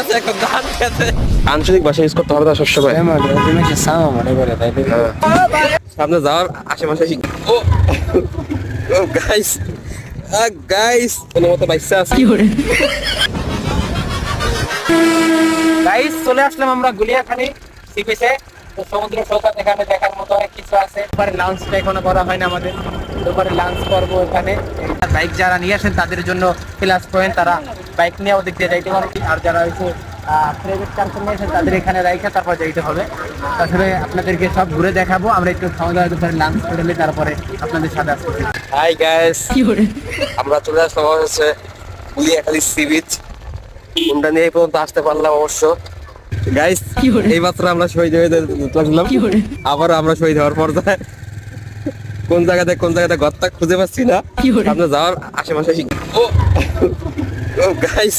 আছে এখন ধান খেতে। আঞ্চলিক ভাষা ইউজ করতে হবে না সবসময়। সামনে যাওয়ার আশেপাশে ও ও গাইস গাইস কোনো মতো বাইসা আছে। গাইস চলে আসলাম আমরা গুলিয়াখালী সি বিচে সমুদ্র সৈকত এখানে দেখার মতো কিছু আছে এবারে লাঞ্চটা এখনও করা হয় না আমাদের। এবারে লাঞ্চ করব এখানে বাইক যারা নিয়ে আসেন তাদের জন্য প্লাস পয়েন্ট তারা বাইক নিয়ে ওদিক দিয়ে যাইতে পারে আর যারা হচ্ছে প্রাইভেট কার নিয়ে আসেন তাদের এখানে রাইখে তারপর যাইতে হবে। আসলে আপনাদেরকে সব ঘুরে দেখাবো আমরা একটু খাওয়া দাওয়া দুপুরে লাঞ্চ করে নিই তারপরে আপনাদের সাথে আসতেছি হাই গাইস আমরা চলে আসলাম হচ্ছে সি বিচ কোনটা নিয়ে পর্যন্ত আসতে পারলাম অবশ্য। গাইস এই মাত্র আমরা শহীদ হয়ে আসলাম আবার আমরা শহীদ হওয়ার পর যায় কোন জায়গাতে কোন জায়গাতে ঘরটা খুঁজে পাচ্ছি না সামনে যাওয়ার আশেপাশে ও ও গাইস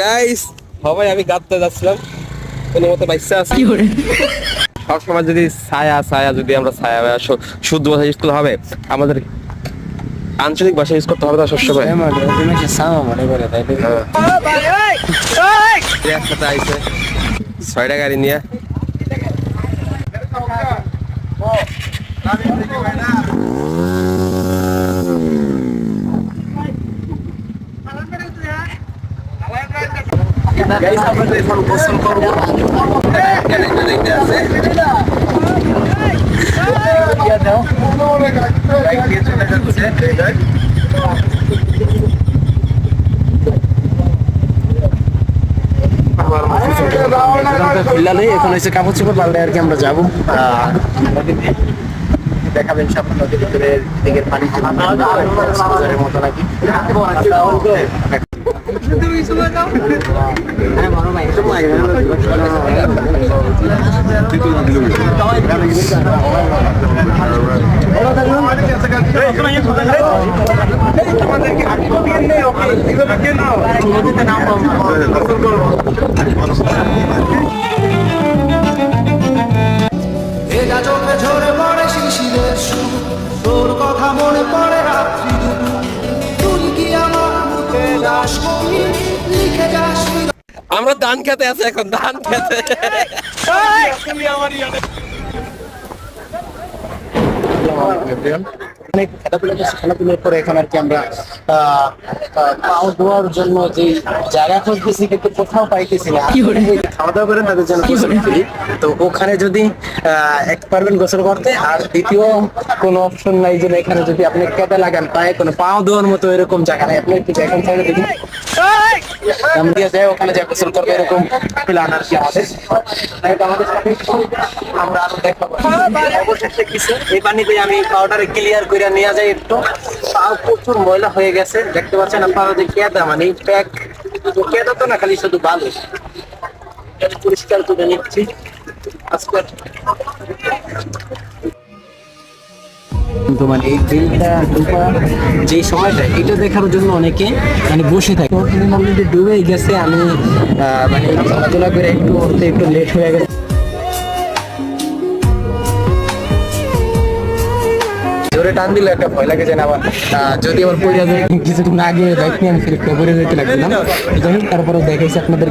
গাইস সবাই আমি গাঁততে যাচ্ছিলাম কোনো মতো বাইসা আছি সবসময় যদি ছায়া ছায়া যদি আমরা ছায়া শুদ্ধ ভাষা ইউজ করতে হবে আমাদের আঞ্চলিক ভাষা ইউজ করতে হবে না সবসময় একসাথে আইছে ছয়টা গাড়ি নিয়ে Guys, আমরা তো এখন গোসল করব। এখানে একটা দেখতে আছে। দিয়া দাও। Right দিয়ে চলে যাচ্ছে। ফিল্লালে এখন হচ্ছে কাপড় চোপড় পাল্টে আর কি আমরা যাব। দেখাবেন সব নদীর ভিতরে দিকের আমরা ধান খেতে আছে এখন ধান খেতে। অনেক খেলাধুলা করছি খেলাধুলার পরে এখন আর কি আমরা পাও ধোয়ার জন্য যে জায়গা খুঁজতেছি কিন্তু কোথাও পাইতেছি না। খাওয়া দাওয়া তাদের জন্য তো ওখানে যদি আহ, এক পারবেন গোসল করতে। আর দ্বিতীয় কোনো অপশন নাই যে এখানে যদি আপনি কেটে লাগান পায়ে কোনো পাও ধোয়ার মতো এরকম জায়গা নাই। আপনি একটু দেখেন সাইডে দেখুন দিয়ে যায় ওখানে যা গোসল করবে এরকম প্ল্যান আর কি আমাদের আমাদের আমরা আরও দেখাবো। অবশেষে কিছু এই পানিতে আমি পাউডারে ক্লিয়ার করে নিয়ে যাই একটু। প্রচুর ময়লা হয়ে গেছে। দেখতে পাচ্ছেন আপনারা যে কেদা মানে প্যাক কেদা তো না, খালি শুধু বালু। পরিষ্কার করে নিচ্ছি। আজকে কিন্তু মানে এই বিলটা যে সময়টা, এটা দেখার জন্য অনেকে মানে বসে থাকে। অলরেডি ডুবেই গেছে, আমি মানে খেলাধুলা করে একটু একটু লেট হয়ে গেছে। জোরে টান দিলে একটা ভয় লাগে যে না আবার আহ, যদি আমার পড়ে যায় কিছুক্ষণ আগে বাইক নিয়ে আমি ফিরে পড়ে যেতে লাগছিলাম। তারপরে দেখাইছি আপনাদের